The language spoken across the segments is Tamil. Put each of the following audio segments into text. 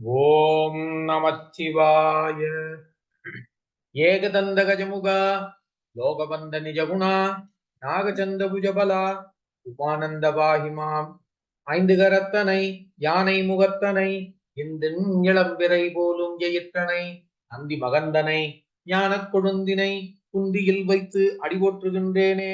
ஓம் நமச்சிவாய. ஏகதந்த கஜமுகா லோகபந்த நிஜகுணா நாகச்சந்த புஜபலா உபானந்த பாகிமாம் ஐந்து கரத்தனை யானை முகத்தனை இந்த இளம்பிறை போலும் ஜெயிற்றனை நந்தி மகந்தனை ஞானக் கொழுந்தினை குந்தியில் வைத்து அடிபோற்றுகின்றேனே.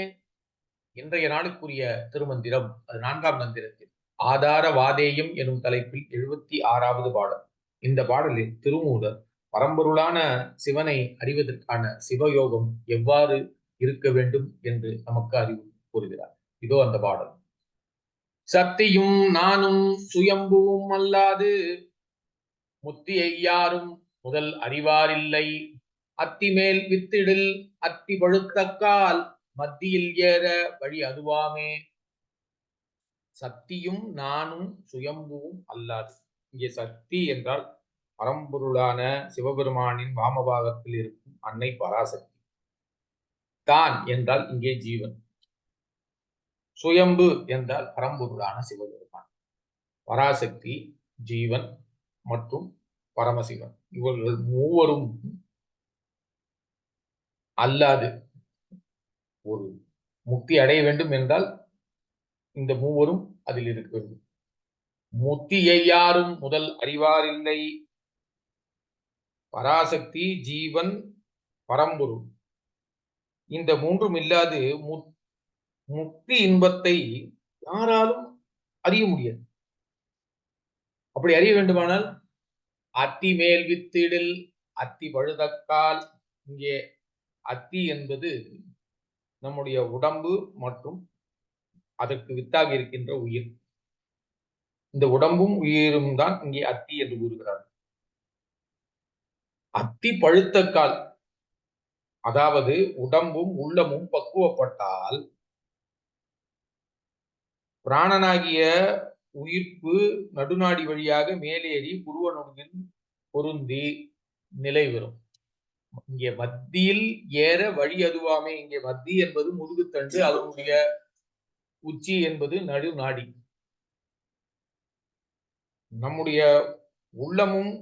இன்றைய நாளுக்குரிய திருமந்திரம் அது நான்காம் மந்திரத்தில். ஆதார வாதேயம் எனும் தலைப்பில் எழுபத்தி ஆறாவது பாடல். இந்த பாடலில் திருமூலர் பரம்பொருளான சிவனை அறிவதற்கான சிவயோகம் எவ்வாறு இருக்க வேண்டும் என்று நமக்கு அறிவு கூறுகிறார். இதோ அந்த பாடல். சக்தியும் நானும் சுயம்புவும் அல்லாது முத்தியை யாரும் முதல் அறிவாரில்லை. அத்திமேல் வித்திடில் அத்தி பழுத்தக்கால் மத்தியில் ஏற வழி அதுவாமே. சக்தியும் நானும் சுயம்புவும் அல்லாது. இங்கே சக்தி என்றால் பரம்பொருளான சிவபெருமானின் வாமபாகத்தில் இருக்கும் அன்னை பராசக்தி. தான் என்றால் இங்கே ஜீவன். சுயம்பு என்றால் பரம்பொருளான சிவபெருமான். பராசக்தி ஜீவன் மற்றும் பரமசிவன். இவர்கள் மூவரும் அல்லாது ஒரு முக்தி அடைய வேண்டும் என்றால் இந்த மூவரும் அதில் இருக்கிறது முத்தியை யாரும் முதல் அறிவாரில்லை. பராசக்தி ஜீவன் பரம்பொருள். இந்த மூன்றும் இல்லாது முக்தி இன்பத்தை யாராலும் அறிய முடியாது. அப்படி அறிய வேண்டுமானால் அத்தி மேல் வித்திடில் அத்தி பழுதக்கால். இங்கே அத்தி என்பது நம்முடைய உடம்பு மற்றும் அதற்கு வித்தாக இருக்கின்ற உயிர். இந்த உடம்பும் உயிரும் தான் இங்கே அத்தி என்று கூறுகிறார். அத்தி பழுத்த கால். அதாவது உடம்பும் உள்ளமும் பக்குவப்பட்டால் பிராணனாகிய உயிர்ப்பு நடுநாடி வழியாக மேலேறி புருவனுடன் பொருந்தி நிலை வரும் இங்கே மத்தியில் ஏற வழி அதுவாமே. இங்கே மத்தி என்பது முதுகுத்தண்டு அதனுடைய உச்சி என்பது நடுநாடி நம்முடைய உள்ளமும்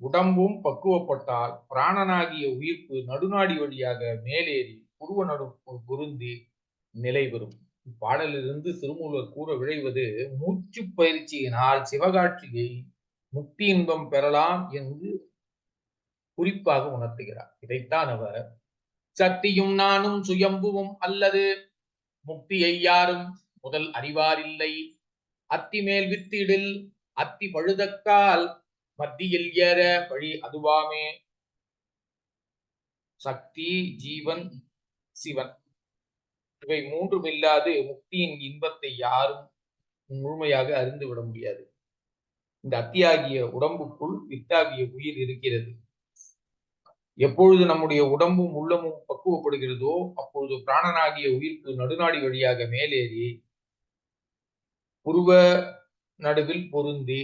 உடம்பும் பக்குவப்பட்டால் பிராணனாகிய உயிர்ப்பு நடுநாடி வழியாக மேலேறி புருவ நடு பொருந்தி நிலை பெறும். இப்பாடலிலிருந்து சிறுமூலர் கூற விழைவது மூச்சு பயிற்சியினால் சிவகாட்சியை முக்தி இன்பம் பெறலாம் என்று குறிப்பாக உணர்த்துகிறார். இதைத்தான் அவர் சக்தியும் நானும் சுயம்புவும் அல்லது முக்தியை யாரும் முதல் அறிவாரில்லை. அத்தி மேல் வித்திடில் அத்தி பழுதக்கால் மத்தியில் ஏற வழி அதுவாமே. சக்தி ஜீவன் சிவன். இவை மூன்றும் இல்லாது முக்தியின் இன்பத்தை யாரும் முழுமையாக அறிந்து விட முடியாது. இந்த அத்தியாகிய உடம்புக்குள் வித்தாகிய உயிர் இருக்கிறது. எப்பொழுது நம்முடைய உடம்பும் உள்ளமும் பக்குவப்படுகிறதோ அப்பொழுது பிராணனாகிய உயிர்ப்பு நடுநாடி வழியாக மேலேறி புருவ நடுவில் பொருந்தி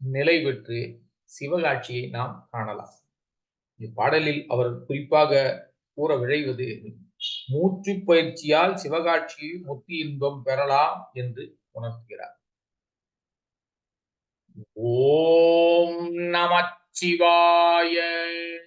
நிலை பெற்று சிவகாட்சியை நாம் காணலாம். இப்பாடலில் அவர் குறிப்பாக கூற விழைவது மூச்சு பயிற்சியால் சிவகாட்சி முத்தி இன்பம் பெறலாம் என்று உணர்த்துகிறார். ஓம் நமச்சிவாய